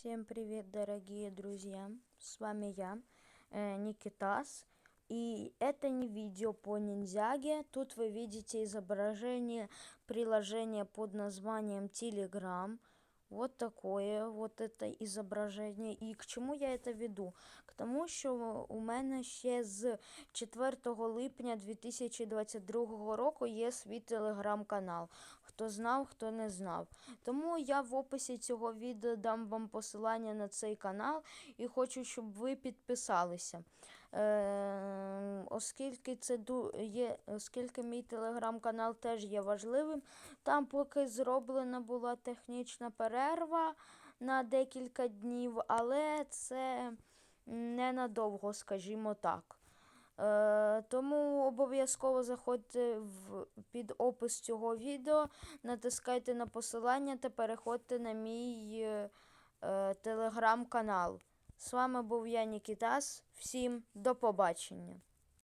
Всем привет, дорогие друзья! С вами я, э, Никитас. И это не видео по ниндзяге. Тут вы видите изображение приложения под названием Telegram. Вот такое вот это изображение. І к чому я це веду? К тому, що у мене ще з 4 липня 2022 року є свій телеграм-канал. Хто знав, хто не знав. Тому я в описі цього відео дам вам посилання на цей канал і хочу, щоб ви підписалися. Е, оскільки це є, оскільки мій телеграм-канал теж є важливим, там поки зроблена була технічна перерва на декілька днів, але це ненадовго, скажімо так. Е, тому обов'язково заходьте в, під опис цього відео, натискайте на посилання та переходьте на мій е, телеграм-канал. З вами був я, Нікітас. Всім до побачення.